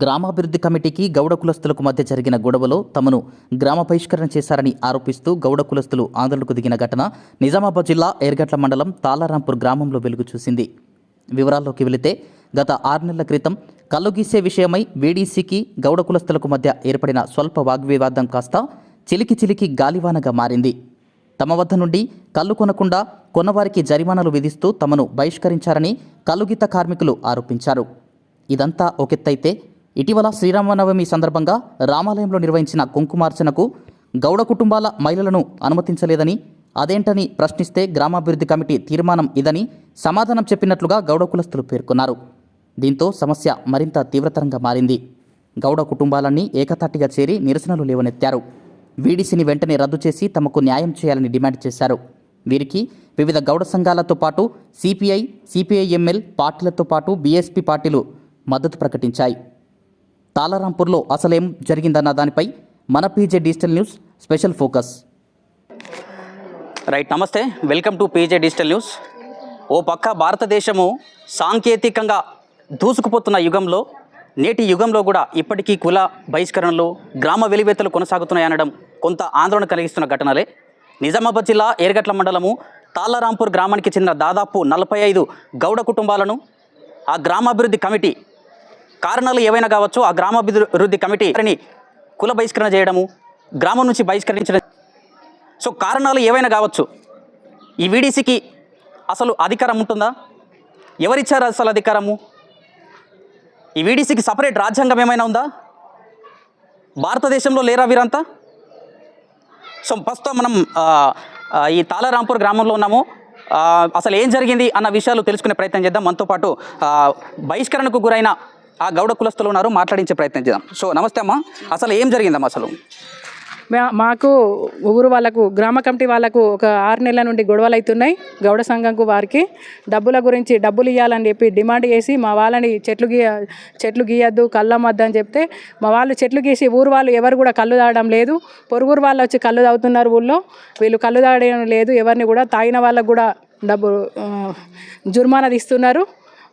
గ్రామాభివృద్ధి కమిటీకి గౌడ కులస్తులకు మధ్య జరిగిన గొడవలో తమను గ్రామ బహిష్కరణ చేశారని ఆరోపిస్తూ గౌడ కులస్తులు ఆందోళనకు దిగిన ఘటన నిజామాబాద్ జిల్లా ఏర్గట్ల మండలం తాలారాంపూర్ గ్రామంలో వెలుగు చూసింది. వివరాల్లోకి వెళితే గత ఆరు నెలల క్రితం కల్లు గీసే విషయమై వీడీసీకి గౌడ కులస్తులకు మధ్య ఏర్పడిన స్వల్ప వాగ్వివాదం కాస్త చిలికి చిలికి గాలివానగా మారింది. తమ వద్ద నుండి కళ్ళు కొనకుండా కొన్నవారికి జరిమానాలు విధిస్తూ తమను బహిష్కరించారని కల్లుగీత కార్మికులు ఆరోపించారు. ఇదంతా ఒకెత్తైతే ఇటీవల శ్రీరామనవమి సందర్భంగా రామాలయంలో నిర్వహించిన కుంకుమార్చనకు గౌడ కుటుంబాల మహిళలను అనుమతించలేదని అదేంటని ప్రశ్నిస్తే గ్రామాభివృద్ధి కమిటీ తీర్మానం ఇదని సమాధానం చెప్పినట్లుగా గౌడ కులస్తులు పేర్కొన్నారు. దీంతో సమస్య మరింత తీవ్రతరంగా మారింది. గౌడ కుటుంబాలన్నీ ఏకతాటిగా చేరి నిరసనలు లేవనెత్తారు. వీడీసీని వెంటనే రద్దు చేసి తమకు న్యాయం చేయాలని డిమాండ్ చేశారు. వీరికి వివిధ గౌడ సంఘాలతో పాటు సిపిఐ సిపిఐఎంఎల్ పార్టీలతో పాటు బీఎస్పీ పార్టీలు మద్దతు ప్రకటించాయి. తాలారాంపూర్లో అసలేం జరిగిందన్న దానిపై మన PJ digital news special focus. Right నమస్తే. Welcome to PJ digital news. ఓ పక్క భారతదేశము సాంకేతికంగా దూసుకుపోతున్న యుగంలో నేటి యుగంలో కూడా ఇప్పటికీ కుల బహిష్కరణలు గ్రామ వెలివేతలు కొనసాగుతున్నాయనడం కొంత ఆందోళన కలిగిస్తున్న ఘటనలే. నిజామాబాద్ జిల్లా ఏర్గట్ల మండలము తాలారాంపూర్ గ్రామానికి చెందిన దాదాపు నలభై ఐదు గౌడ కుటుంబాలను ఆ గ్రామాభివృద్ధి కమిటీ కారణాలు ఏవైనా కావచ్చు ఆ గ్రామాభివృద్ధి కమిటీ కుల బహిష్కరణ చేయడము గ్రామం నుంచి బహిష్కరించడం. సో కారణాలు ఏవైనా కావచ్చు ఈ వీడీసీకి అసలు అధికారం ఉంటుందా? ఎవరిచ్చారు అసలు అధికారము? ఈ వీడీసీకి సపరేట్ రాజ్యాంగం ఏమైనా ఉందా? భారతదేశంలో లేరా వీరంతా? సో ప్రస్తుతం మనం ఈ తాలారాంపూర్ గ్రామంలో ఉన్నాము. అసలు ఏం జరిగింది అన్న విషయాలు తెలుసుకునే ప్రయత్నం చేద్దాం. మనతో పాటు బహిష్కరణకు గురైన ఆ గౌడ కులస్తులు ఉన్నారు మాట్లాడించే ప్రయత్నం చేద్దాం. సో నమస్తే అమ్మా. అసలు ఏం జరిగిందమ్మా అసలు? మా- మాకు ఊరు వాళ్ళకు గ్రామ కమిటీ వాళ్ళకు ఒక ఆరు నెలల నుండి గొడవలు అవుతున్నాయి గౌడ సంఘంకు వారికి. డబ్బుల గురించి డబ్బులు ఇవ్వాలని చెప్పి డిమాండ్ చేసి మా వాళ్ళని చెట్లు గీయ చెట్లు గీయద్దు కళ్ళమ్మద్దు అని చెప్తే మా వాళ్ళు చెట్లు గీసి ఊరు వాళ్ళు ఎవరు కూడా కళ్ళు తాగడం లేదు. పొరుగురు వాళ్ళు వచ్చి కళ్ళు తాగుతున్నారు ఊళ్ళో. వీళ్ళు కళ్ళు తాగడం లేదు ఎవరిని కూడా తాగిన వాళ్ళకు కూడా డబ్బు జుర్మానా తీస్తున్నారు.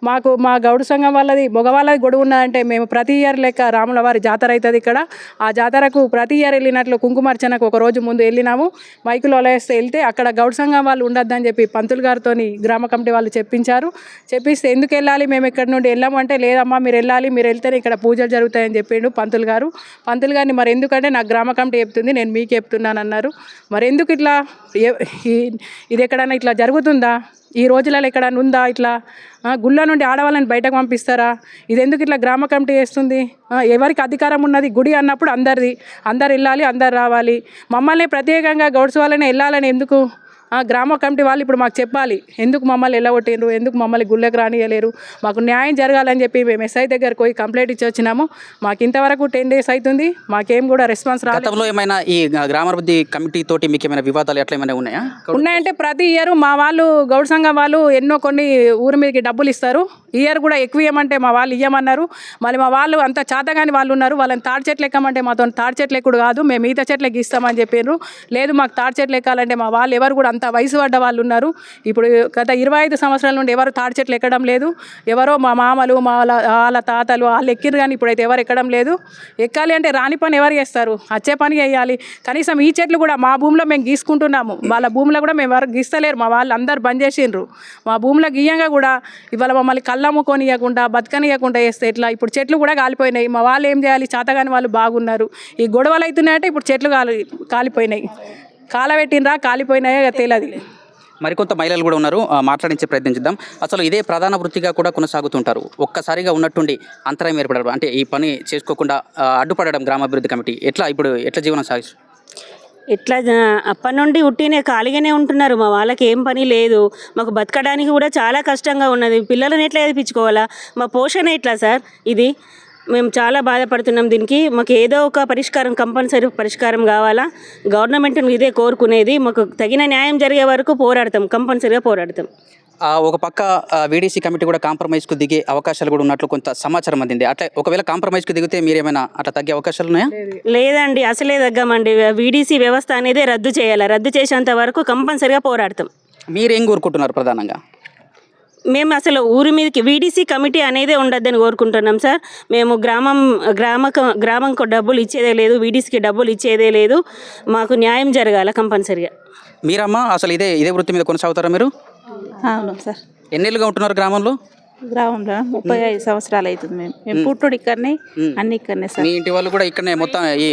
మాకు మా గౌడు సంఘం వాళ్ళది మగవాళ్ళది గొడవ ఉన్నదంటే మేము ప్రతి ఇయర్ లెక్క రాముల వారి జాతర అవుతుంది ఇక్కడ. ఆ జాతరకు ప్రతి ఇయర్ వెళ్ళినట్లు కుంకుమార్చనకు ఒక రోజు ముందు వెళ్ళినాము. మైకులో వేస్తే వెళ్తే అక్కడ గౌడ సంఘం వాళ్ళు ఉండొద్దని చెప్పి పంతులు గారితో గ్రామ కమిటీ వాళ్ళు చెప్పించారు. చెప్పిస్తే ఎందుకు వెళ్ళాలి మేము ఇక్కడ నుండి వెళ్ళామంటే లేదమ్మా మీరు వెళ్ళాలి మీరు వెళ్తేనే ఇక్కడ పూజలు జరుగుతాయని చెప్పిండు పంతులు గారు. పంతులు గారిని మరి ఎందుకంటే నాకు గ్రామ కమిటీ చెప్తుంది నేను మీకు చెప్తున్నాను అన్నారు మరి ఎందుకు ఇట్లా? ఈ- ఇది ఎక్కడైనా ఇట్లా జరుగుతుందా? ఈ రోజులలో ఇక్కడ ఉందా ఇట్లా గుళ్ళ నుండి ఆడవాళ్ళని బయటకు పంపిస్తారా? ఇది ఎందుకు ఇట్లా గ్రామ కమిటీ చేస్తుంది? ఎవరికి అధికారం ఉన్నది? గుడి అన్నప్పుడు అందరిది అందరు వెళ్ళాలి అందరు రావాలి. మమ్మల్ని ప్రత్యేకంగా గౌడ్స్ వాళ్ళని వెళ్ళాలని ఎందుకు? గ్రామ కమిటీ వాళ్ళు ఇప్పుడు మాకు చెప్పాలి ఎందుకు మమ్మల్ని వెళ్ళగొట్టిండ్రు ఎందుకు మమ్మల్ని గుళ్ళకి రానియలేరు మాకు న్యాయం జరగాలని చెప్పి మేము ఎస్ఐ దగ్గరకు పోయి కంప్లైంట్ ఇచ్చి వచ్చినాము. మాకు ఇంతవరకు టెన్ డేస్ అవుతుంది మాకేం కూడా రెస్పాన్స్ రాలేదు గతంలో ఏమైనా ఈ గ్రామాభివృద్ధి కమిటీ తోటి మీకు ఏమైనా వివాదాలు ఎట్లా ఏమైనా ఉన్నాయా? ఉన్నాయంటే ప్రతి ఇయర్ మా వాళ్ళు గౌడ సంఘం వాళ్ళు ఎన్నో కొన్ని ఊరి మీదకి డబ్బులు ఇస్తారు. ఇయర్ కూడా ఎక్కువ ఇవ్వమంటే మా వాళ్ళు ఇవ్వమన్నారు మళ్ళీ మా వాళ్ళు అంత చేతగాని వాళ్ళు ఉన్నారు. వాళ్ళని తాడి చెట్లు ఎక్కమంటే మాతో తాడి చెట్లు ఎక్కుడు కాదు. మేము ఈత చెట్లకి ఇస్తామని చెప్పారు లేదు మాకు తాడి చెట్లు ఎక్కాలంటే మా వాళ్ళు ఎవరు కూడా అంత వయసు పడ్డ వాళ్ళు ఉన్నారు ఇప్పుడు గత ఇరవై ఐదు సంవత్సరాల నుండి ఎవరు తాడి చెట్లు ఎక్కడం లేదు. ఎవరో మా మామలు మా వాళ్ళ వాళ్ళ తాతలు వాళ్ళు ఎక్కిరు కానీ ఇప్పుడైతే ఎవరు ఎక్కడం లేదు. ఎక్కాలి అంటే రాని పని ఎవరు చేస్తారు? వచ్చే పని చేయాలి. కనీసం ఈ చెట్లు కూడా మా భూమిలో మేము గీసుకుంటున్నాము. వాళ్ళ భూమిలో కూడా మేము ఎవరు గీస్తలేరు. మా వాళ్ళు అందరు బంద్ చేసిండ్రు. మా భూమిలో గీయంగా కూడా ఇవాళ మమ్మల్ని కళ్ళమ్ముకొని ఇవ్వకుండా బతకనియకుండా చేస్తే ఇట్లా ఇప్పుడు చెట్లు కూడా కాలిపోయినాయి. మా వాళ్ళు ఏం చేయాలి? చేతగాని వాళ్ళు బాగున్నారు. ఈ గొడవలు అవుతున్నాయంటే ఇప్పుడు చెట్లు కాలి కాలిపోయినాయి. కాలబెట్టినరా కాలిపోయినాయో తెలియదు మరికొంత మహిళలు కూడా ఉన్నారు. మాట్లాడించే ప్రయత్నం చేద్దాం. అసలు ఇదే ప్రధాన వృత్తిగా కూడా కొనసాగుతుంటారు. ఒక్కసారిగా ఉన్నట్టుండి అంతరాయం ఏర్పడడం అంటే ఈ పని చేసుకోకుండా అడ్డుపడడం గ్రామాభివృద్ధి కమిటీ ఎట్లా ఇప్పుడు ఎట్లా జీవనం సాగిస్తారు ఇట్లా అప్పటి నుండి ఉట్టినే ఖాళీగానే ఉంటున్నారు. మా వాళ్ళకి ఏం పని లేదు. మాకు బతకడానికి కూడా చాలా కష్టంగా ఉన్నది. పిల్లలని ఎట్లా చదివించుకోవాలా? మా పోషణ ఎట్లా సార్? ఇది మేము చాలా బాధపడుతున్నాం దీనికి. మాకు ఏదో ఒక పరిష్కారం కంపల్సరీ పరిష్కారం కావాలా? గవర్నమెంట్ ఇదే కోరుకునేది. మాకు తగిన న్యాయం జరిగే వరకు పోరాడతాం కంపల్సరీగా పోరాడతాం. ఒక పక్క వీడీసీ కమిటీ కూడా కాంప్రమైజ్కు దిగే అవకాశాలు కూడా ఉన్నట్లు కొంత సమాచారం అందింది. అట్లా ఒకవేళ కాంప్రమైజ్కు దిగితే మీరేమైనా అట్లా తగ్గే అవకాశాలు ఉన్నాయా? లేదండి అసలే తగ్గమండి. వీడీసీ వ్యవస్థ అనేది రద్దు చేయాలి? రద్దు చేసేంత వరకు కంపల్సరీగా పోరాడతాం. మీరేం కోరుకుంటున్నారు ప్రధానంగా? మేము అసలు ఊరి మీదకి వీడీసీ కమిటీ అనేదే ఉండొద్దని కోరుకుంటున్నాం సార్. మేము గ్రామం గ్రామ గ్రామంకు డబ్బులు ఇచ్చేదే లేదు వీడీసీకి డబ్బులు ఇచ్చేదే లేదు. మాకు న్యాయం జరగాల కంపల్సరిగా. మీరమ్మా అసలు ఇదే ఇదే వృత్తి మీద కొనసాగుతారా మీరు? అవును సార్. ఎన్నేళ్ళుగా ఉంటున్నారు గ్రామంలో? గ్రామంలో ముప్పై ఐదు సంవత్సరాలు అవుతుంది మేము. మేము పుట్టుడు ఇక్కడనే అన్ని ఇక్కడనే సార్. మీ ఇంటి వాళ్ళు కూడా ఇక్కడనే మొత్తం ఈ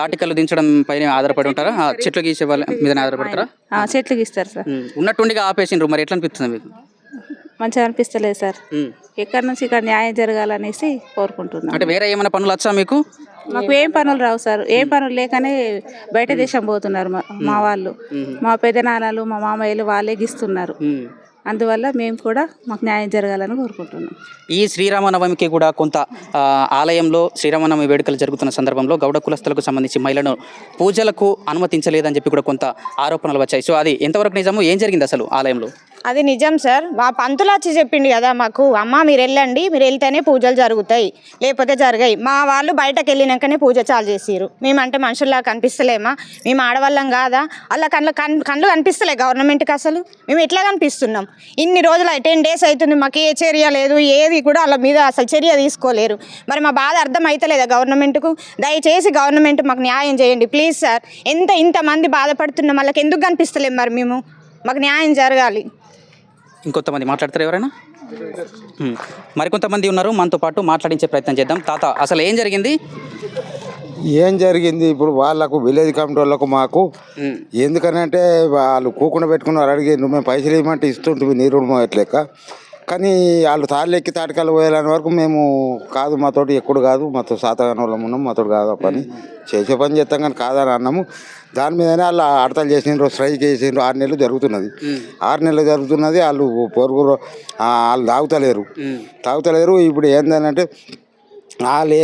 తాటికల్లు దించడం పైన ఆధారపడి ఉంటారా? చెట్లు గీసే వాళ్ళ మీద ఆధారపడతారా? ఆ, చెట్లుకి ఇస్తారు సార్. ఉన్నట్టుండిగా ఆపేసిండ్రు మరి ఎట్లా అనిపిస్తుంది మీకు? మంచిగా అనిపిస్తలేదు సార్. ఎక్కడి నుంచి ఇక్కడ న్యాయం జరగాలనేసి కోరుకుంటున్నాం. అంటే వేరే ఏమైనా పనులు వచ్చా మీకు? మాకు ఏం పనులు రావు సార్. ఏం పనులు లేకనే బయట దేశం పోతున్నారు మా వాళ్ళు. మా పెదనాన్నలు మా మామయ్యలు వాళ్ళే గిస్తున్నారు. అందువల్ల మేము కూడా మాకు న్యాయం జరగాలని కోరుకుంటున్నాం. ఈ శ్రీరామనవమికి కూడా కొంత ఆలయంలో శ్రీరామనవమి వేడుకలు జరుగుతున్న సందర్భంలో గౌడ కులస్తులకు సంబంధించి మహిళను పూజలకు అనుమతించలేదని చెప్పి కూడా కొంత ఆరోపణలు వచ్చాయి. సో అది ఎంతవరకు నిజము? ఏం జరిగింది అసలు ఆలయంలో? అది నిజం సార్. మా పంతులు వచ్చి చెప్పిండు కదా మాకు అమ్మ మీరు వెళ్ళండి మీరు వెళ్తేనే పూజలు జరుగుతాయి. లేకపోతే జరగాయి. మా వాళ్ళు బయటకు వెళ్ళినాకనే పూజ చాలు చేసిరు మేమంటే మనుషుల్లా కనిపిస్తలేమా? మేము ఆడవాళ్ళం కాదా? అలా కళ్ళ కన్ కళ్ళు కనిపిస్తలే గవర్నమెంట్కి అసలు. మేము ఎట్లా కనిపిస్తున్నాం? ఇన్ని రోజులు టెన్ డేస్ అవుతుంది మాకు ఏ చర్య లేదు. ఏది కూడా వాళ్ళ మీద అసలు చర్య తీసుకోలేరు. మరి మా బాధ అర్థం అవుతలేదా గవర్నమెంట్కు? దయచేసి గవర్నమెంట్ మాకు న్యాయం చేయండి. Please sir. ఎంత ఇంతమంది బాధపడుతున్నాం వాళ్ళకి ఎందుకు కనిపిస్తలేము మరి మేము? మాకు న్యాయం జరగాలి. ఇంకొంతమంది మాట్లాడతారు ఎవరైనా. మరికొంతమంది ఉన్నారు మనతో పాటు మాట్లాడించే ప్రయత్నం చేద్దాం. తాత అసలు ఏం జరిగింది? ఏం జరిగింది? ఇప్పుడు వాళ్ళకు విలేజ్ కమిటీ వాళ్ళకు మాకు. ఎందుకనంటే వాళ్ళు కూకుండా పెట్టుకున్నారు అడిగి నువ్వు మేము పైసలు ఇవ్వమంటే ఇస్తుంటుంది నీరు ఎట్లేక. కానీ వాళ్ళు తాళ్ళు ఎక్కి తాటికాలు పోయాలని వరకు మేము కాదు మాతోటి ఎప్పుడు కాదు. మాతో శాతగాని వాళ్ళం ఉన్నాం మాతోటి కాదు ఆ పని. చేసే పని చేస్తాం కానీ కాదని అన్నాము. దాని మీదనే వాళ్ళు ఆడతలు చేసిండ్రు స్ట్రైక్ చేసిండ్రు. ఆరు నెలలు జరుగుతున్నది. ఆరు నెలలు జరుగుతున్నది వాళ్ళు పొరుగు వాళ్ళు తాగుతలేరు. తాగుతలేరు. ఇప్పుడు ఏంటంటే వాళ్ళు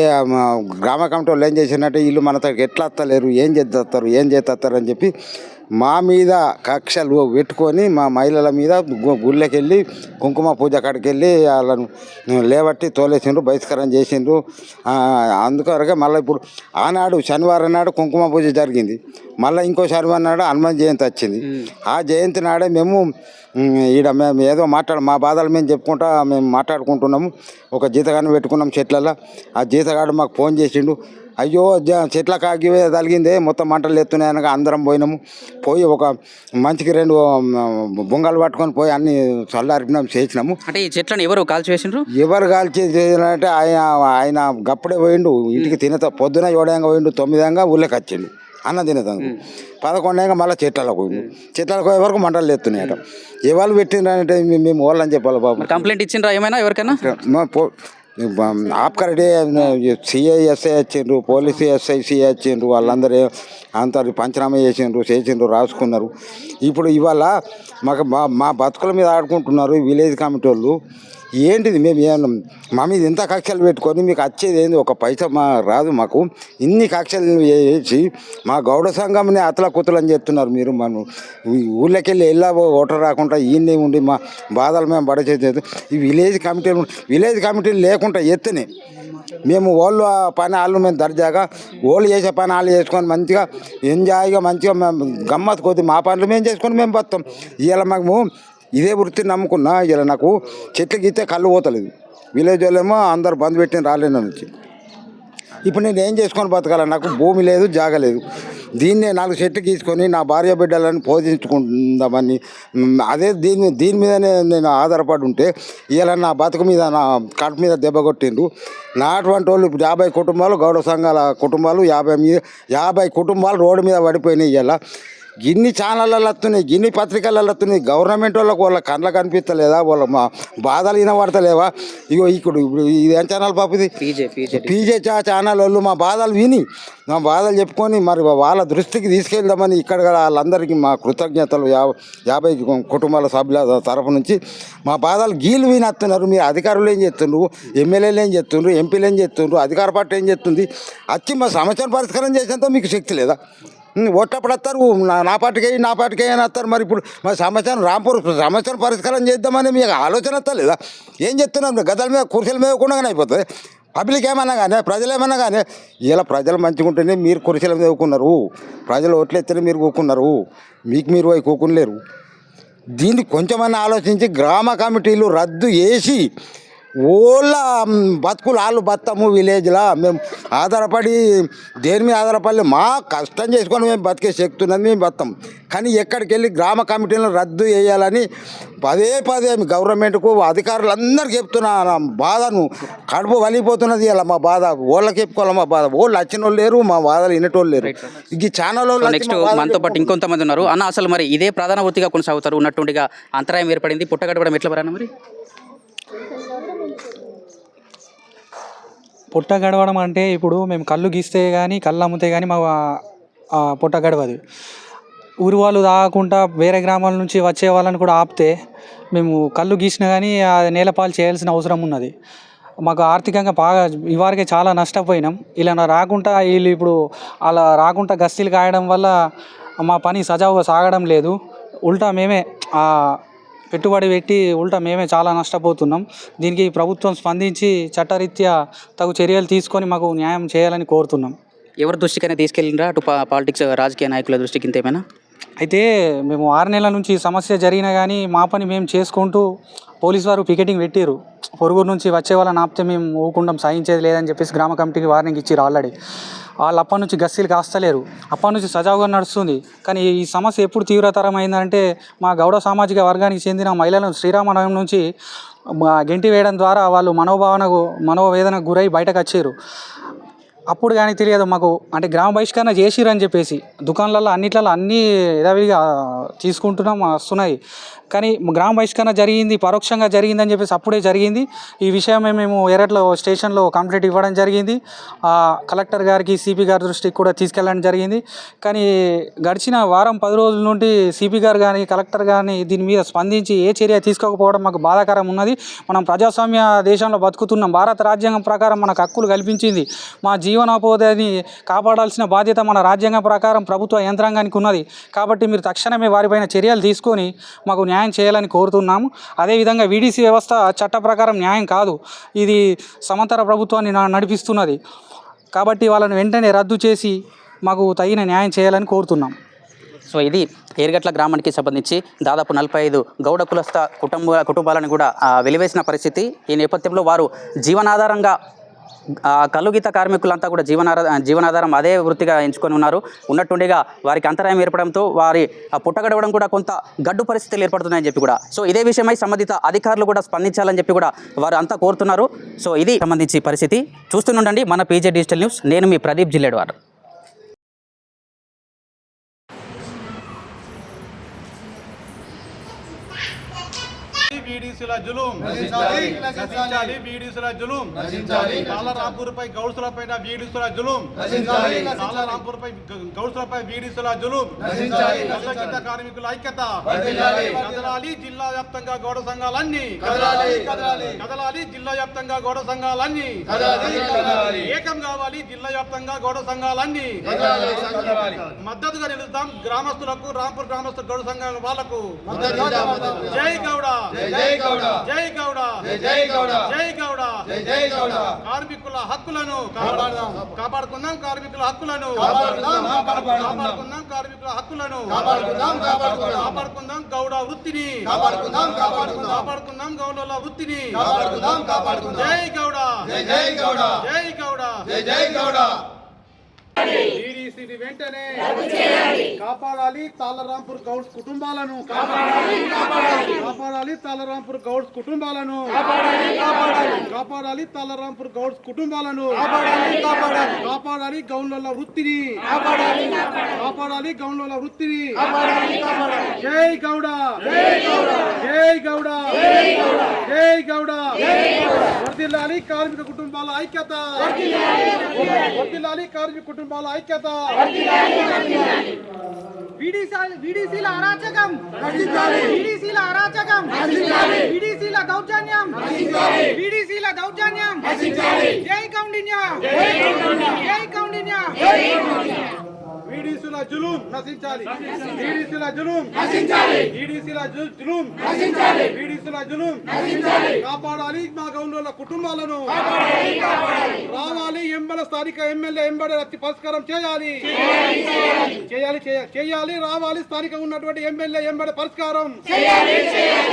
గ్రామ కమిటీ వాళ్ళు ఏం చేసినట్టే వీళ్ళు మన దగ్గరికి ఎట్లా వస్తలేరు ఏం చేస్తారు ఏం చేస్తారు అని చెప్పి మా మీద కక్షలు పెట్టుకొని మా మహిళల మీద గుళ్ళకి వెళ్ళి కుంకుమ పూజ కాడికి వెళ్ళి వాళ్ళను లేవట్టి తోలేసిండ్రు బహిష్కరణ చేసిండ్రు. అందుకొరకే మళ్ళీ ఇప్పుడు ఆనాడు శనివారం నాడు కుంకుమ పూజ జరిగింది. మళ్ళీ ఇంకో శనివారం నాడు హనుమాన్ జయంతి వచ్చింది. ఆ జయంతి నాడే మేము ఈడ మేము ఏదో మాట్లాడు మా బాధలు మేము చెప్పుకుంటా మేము మాట్లాడుకుంటున్నాము. ఒక జీతగాన్ని పెట్టుకున్నాం చెట్లలో ఆ జీతగాడు మాకు ఫోన్ చేసిండు. అయ్యో చెట్ల కాకి తగిలిందే మొత్తం మంటలు ఎత్తున్నాయి అనగా అందరం పోయినాము. పోయి ఒక మంచికి రెండు బొంగలు పట్టుకొని పోయి అన్ని చల్లారిపినాం చేసినాము. అంటే ఈ చెట్లను ఎవరు కాల్చివేసిండ్రు? ఎవరు కాల్చి చేయాలంటే ఆయన ఆయన గప్పుడే పోయిండు. ఇంటికి తినేత పొద్దున ఏడంగా పోయిండు తొమ్మిదంగా ఊళ్ళకి వచ్చిండు. అన్నం తినేదానికి పదకొండంగా మళ్ళీ చెట్లలో పోయిండు. చెట్లకు పోయే వరకు మంటలు ఎత్తున్నాయట ఎవరు పెట్టిండ్రంటే మేము- మేము వాళ్ళని చెప్పాలి బాబు. కంప్లైంట్ ఇచ్చిండ్రా ఏమైనా ఎవరికైనా? మా సిఐ ఎస్ఐ వచ్చిండ్రు పోలీసు ఎస్ఐ సిఐ వచ్చిండ్రు వాళ్ళందరూ అందరు పంచనామా చేసిండ్రు చేసిండ్రు రాసుకున్నారు. ఇప్పుడు ఇవాళ మాకు మా మా బతుకుల మీద ఆడుకుంటున్నారు విలేజ్ కమిటీ వాళ్ళు. ఏంటిది మేము ఏమన్నా మా మీద ఇంత కక్షలు పెట్టుకొని మీకు వచ్చేది ఏంది? ఒక పైసా మా రాదు మాకు. ఇన్ని కక్షలు వేసి మా గౌడ సంఘంని అతల కుతలని చెప్తున్నారు మీరు మనం ఊళ్ళకెళ్ళి వెళ్ళా ఓటర్ రాకుండా ఈయనే ఉండి మా బాధలు మేము పడచేది ఈ విలేజ్ కమిటీలు విలేజ్ కమిటీలు లేకుండా ఎత్తనే. మేము వాళ్ళు పని వాళ్ళు మేము దర్జాగా వాళ్ళు చేసే పని వాళ్ళు చేసుకొని మంచిగా ఎంజాయ్గా మంచిగా మేము గమ్మత్ కొద్ది మా పనులు మేము చేసుకొని మేము బతాం. ఇలా మాకు ఇదే వృత్తిని నమ్ముకున్నా ఇలా నాకు చెట్లు గీతే కళ్ళు పోతలేదు. విలేజ్ వాళ్ళేమో అందరు బంద్ పెట్టిన రాలేను నుంచి ఇప్పుడు నేను ఏం చేసుకొని బతకాల? నాకు భూమి లేదు జాగ లేదు. దీన్నే నాలుగు చెట్లు గీసుకొని నా భార్య బిడ్డలను పోషించుకుందామని అదే దీని దీని మీదనే నేను ఆధారపడి ఉంటే ఇలా నా బతుకు మీద నా కట్ మీద దెబ్బ కొట్టిండు నా అటువంటి వాళ్ళు యాభై కుటుంబాలు గౌరవ సంఘాల కుటుంబాలు యాభై మీద యాభై కుటుంబాలు రోడ్డు మీద పడిపోయినాయి ఇలా. గిన్ని ఛానళ్ళలో వస్తున్నాయి గిన్ని పత్రికలలో వస్తున్నాయి గవర్నమెంట్ వాళ్ళకు వాళ్ళ కళ్ళ కనిపిస్తలేదా వాళ్ళ మా బాధలు వినబడతలేవా? ఇగో ఇక్కడ ఇప్పుడు ఇది ఏం ఛానల్ పాప ఇది? పీజే చా ఛానల్ వాళ్ళు మా బాధలు విని మా బాధలు చెప్పుకొని మరి వాళ్ళ దృష్టికి తీసుకెళ్దామని ఇక్కడ వాళ్ళందరికీ మా కృతజ్ఞతలు యాభై కుటుంబాల సభ్యుల తరపు నుంచి మా బాధలు గీలు వినస్తున్నారు మీరు అధికారులు ఏం చేస్తుండ్రు ఎమ్మెల్యేలు ఏం చేస్తుండ్రు ఎంపీలు ఏం చేస్తుండ్రు అధికార పార్టీ ఏం చేస్తుంది వచ్చి మా సమస్యను పరిష్కారం చేసేంత మీకు శక్తి లేదా? ఓట్లప్పుడు వస్తారు నా నా పార్టీకి నా పార్టీకి అని వస్తారు. మరి ఇప్పుడు మా సమస్యను రాంపూర్ సమస్యను పరిష్కారం చేద్దామని మీకు ఆలోచన వస్తలేదా ఏం చెప్తున్నాం గదల మీద కుర్చీల మీద కూడా అయిపోతుంది. పబ్లిక్ ఏమన్నా కానీ ప్రజలు ఏమన్నా కానీ ఇలా ప్రజలు మంచిగా ఉంటేనే మీరు కుర్చీల మీద కూకున్నారు. ప్రజలు ఓట్లెత్తేనే మీరు కూకున్నారు. మీకు మీరు పోయి కూకునలేరు. దీన్ని కొంచెమన్నా ఆలోచించి గ్రామ కమిటీలు రద్దు చేసి ఓళ్ళ బతుకులు వాళ్ళు బతాము విలేజ్లో. మేము ఆధారపడి దేని మీద ఆధారపడి మా కష్టం చేసుకొని మేము బతికే శక్తి ఉన్నది మేము బతాం కానీ ఎక్కడికి వెళ్ళి గ్రామ కమిటీలను రద్దు చేయాలని పదే పదే గవర్నమెంట్కు అధికారులందరికీ చెప్తున్నా. నా బాధను కడుపు వలిపోతున్నది ఇలా మా బాధ. ఓళ్ళకి చెప్పుకోవాలి మా బాధ? ఓళ్ళు వచ్చిన వాళ్ళు లేరు మా బాధలు వినేటోళ్ళు లేరు. ఈ ఛానల్ నెక్స్ట్ మనతో పాటు ఇంకొంతమంది ఉన్నారు. అన్న అసలు మరి ఇదే ప్రధాన వృత్తిగా కొనసాగుతారు. ఉన్నట్టుండిగా అంతరాయం ఏర్పడింది. పుట్టగడపడం ఎట్లా మరి? పుట్ట గడవడం అంటే ఇప్పుడు మేము కళ్ళు గీస్తే కానీ కళ్ళు అమ్మితే కానీ మా పొట్ట పుట్ట గడవదు. ఊరు వాళ్ళు తాగకుండా వేరే గ్రామాల నుంచి వచ్చే వాళ్ళని కూడా ఆపితే మేము కళ్ళు గీసినా కానీ నేలపాలు చేయాల్సిన అవసరం ఉన్నది. మాకు ఆర్థికంగా బాగా ఇవారికే చాలా నష్టపోయినాం. ఇలా రాకుండా వీళ్ళు ఇప్పుడు అలా రాకుండా గస్తీలు కాయడం వల్ల మా పని సజావుగా సాగడం లేదు. ఉల్టా మేమే పెట్టుబడి పెట్టి ఉల్టా మేమే చాలా నష్టపోతున్నాం. దీనికి ప్రభుత్వం స్పందించి చట్టరీత్యా తగు చర్యలు తీసుకొని మాకు న్యాయం చేయాలని కోరుతున్నాం. ఎవరి దృష్టికైనా తీసుకెళ్ళిండ్రా? అటు పాలిటిక్స్ రాజకీయ నాయకుల దృష్టికి ఇంత ఏమైనా అయితే మేము ఆరు నెలల నుంచి సమస్య జరిగినా కానీ మా పని మేము చేసుకుంటూ పోలీసు వారు పికెటింగ్ పెట్టారు పొరుగురు నుంచి వచ్చే వాళ్ళని ఆపితే మేము ఊకుండం సాయించేది లేదని చెప్పేసి గ్రామ కమిటీకి వార్నింగ్ ఇచ్చారు ఆల్రెడీ. వాళ్ళు అప్పటి నుంచి గస్తీలు కాస్తలేరు. అప్పటి నుంచి సజావుగా నడుస్తుంది. కానీ ఈ సమస్య ఎప్పుడు తీవ్రతరం అయిందంటే మా గౌడ సామాజిక వర్గానికి చెందిన మహిళలను శ్రీరామనవమి నుంచి మా గెంటి వేయడం ద్వారా వాళ్ళు మనోభావనకు మనోవేదనకు గురై బయటకు వచ్చారు. అప్పుడు కానీ తెలియదు మాకు అంటే గ్రామ బహిష్కరణ చేసిరని చెప్పేసి. దుకాణాలలో అన్నిట్లలో అన్నీ యథావిధిగా తీసుకుంటున్నాం వస్తున్నాయి. కానీ గ్రామ బహిష్కరణ జరిగింది పరోక్షంగా జరిగిందని చెప్పేసి అప్పుడే జరిగింది. ఈ విషయమే మేము ఎరట్లో స్టేషన్లో కంప్లైంట్ ఇవ్వడం జరిగింది. కలెక్టర్ గారికి సిపి గారి దృష్టికి కూడా తీసుకెళ్ళడం జరిగింది. కానీ గడిచిన వారం పది రోజుల నుండి సిపి గారు కానీ కలెక్టర్ కానీ దీని మీద స్పందించి ఏ చర్య తీసుకోకపోవడం మాకు బాధాకరం ఉన్నది. మనం ప్రజాస్వామ్య దేశంలో బతుకుతున్నాం భారత రాజ్యాంగం ప్రకారం మనకు హక్కులు కల్పించింది. మా జీవనోపాధిని కాపాడాల్సిన బాధ్యత మన రాజ్యాంగం ప్రకారం ప్రభుత్వ యంత్రాంగానికి ఉన్నది. కాబట్టి మీరు తక్షణమే వారిపైన చర్యలు తీసుకొని మాకు న్యాయం న్యాయం చేయాలని కోరుతున్నాము. అదేవిధంగా వీడీసీ వ్యవస్థ చట్ట ప్రకారం న్యాయం కాదు. ఇది సమాంతర ప్రభుత్వాన్ని నడిపిస్తున్నది. కాబట్టి వాళ్ళని వెంటనే రద్దు చేసి మాకు తగిన న్యాయం చేయాలని కోరుతున్నాం. సో ఇది ఏరుగట్ల గ్రామానికి సంబంధించి దాదాపు నలభై ఐదు గౌడ కులస్థ కుటుంబ కుటుంబాలను కూడా వెలివేసిన పరిస్థితి. ఈ నేపథ్యంలో వారు జీవనాధారంగా కలుగీత కార్మికులంతా కూడా జీవనార జీవనాధారం అదే వృత్తిగా ఎంచుకొని ఉన్నారు. ఉన్నట్టుండిగా వారికి అంతరాయం ఏర్పడంతో వారి పుట్టగడవడం కూడా కొంత గడ్డు పరిస్థితులు ఏర్పడుతున్నాయని చెప్పి కూడా. సో ఇదే విషయమై సంబంధిత అధికారులు కూడా స్పందించాలని చెప్పి కూడా వారు అంతా కోరుతున్నారు. సో ఇది సంబంధించి పరిస్థితి. చూస్తుండండి మన పీజే డిజిటల్ న్యూస్. నేను మీ ప్రదీప్ జిల్లేడ్వార్ జులుం. నశించాలి. వీడీసుల జులుం. కాలరాంపూర్పై గౌడ్సులపైన వీడీసుల జులుం. కాలరాంపూర్పై గౌడ్సులపై వీడీసుల జులుం. కార్మికుల ఐక్యత. కదలాలి జిల్లా వ్యాప్తంగా గౌడ సంఘాలన్నీ. కదలాలి. జిల్లా వ్యాప్తంగా గౌడ సంఘాలన్నీ. ఏకం కావాలి జిల్లా వ్యాప్తంగా గౌడ సంఘాలన్నీ. మద్దతుగా నిలుద్దాం గ్రామస్తులకు రాంపూర్ గ్రామస్తుల గౌడ సంఘాల వాళ్ళకు జై గౌడ. జై గౌడ. జై గౌడ. జై గౌడ. జై గౌడ. జై గౌడ. కార్మికుల హక్కులను కాపాడుకుందాం కార్మికుల హక్కులను. కాపాడుకుందాం కార్మికుల హక్కులను. కాపాడుకుందాం గౌడ వృత్తిని. కాపాడుకుందాం గౌడల వృత్తిని. జై గౌడ. జై గౌడ. జై గౌడ. జై గౌడ. వెంటనే కాపాడాలి తాళరాంపూర్ గౌడ్స్ కుటుంబాలను. కాపాడాలి తాళరాంపూర్ గౌడ్స్ కుటుంబాలను. కాపాడాలి తాళరాంపూర్ గౌడ్స్ కుటుంబాలను. కాపాడాలి గౌన్ల వృత్తిని. కాపాడాలి గౌన్ల వృత్తిని. జై గౌడ. జై గౌడ జై గౌడ వర్దిల్లాలి కార్మిక కుటుంబాల ఐక్యత వర్దిల్లాలి కార్మిక కుటుంబాల ఐక్యత విడిసీల అరాచకం విడిసీల అరాచకం విడిసీల దౌర్జన్యం విడిసీల దౌర్జన్యం జై కౌండిన్యా జై కౌండిన్యా వీడీసుల జులుం నశించాలి. వీడీసుల జులుం నశించాలి. వీడీసుల జు- జులుం నశించాలి. వీడీసుల జులుం నశించాలి. కాపాడాలి మా గౌన్ల కుటుంబాలను. రావాలి ఎంబల స్థానిక ఎమ్మెల్యే ఎంబడి రచ్చి పరిష్కారం చేయాలి. చేయాలి చేయాలి. చేయాలి రావాలి స్థానికంగా ఉన్నటువంటి ఎమ్మెల్యే ఎంబడి పరిష్కారం.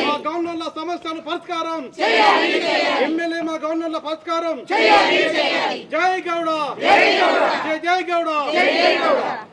మా గవర్నర్ల సమస్యలు పరిష్కారం. ఎమ్మెల్యే మా గవర్నర్ల పరిష్కారం. జై గౌడ. జై జై గౌడ.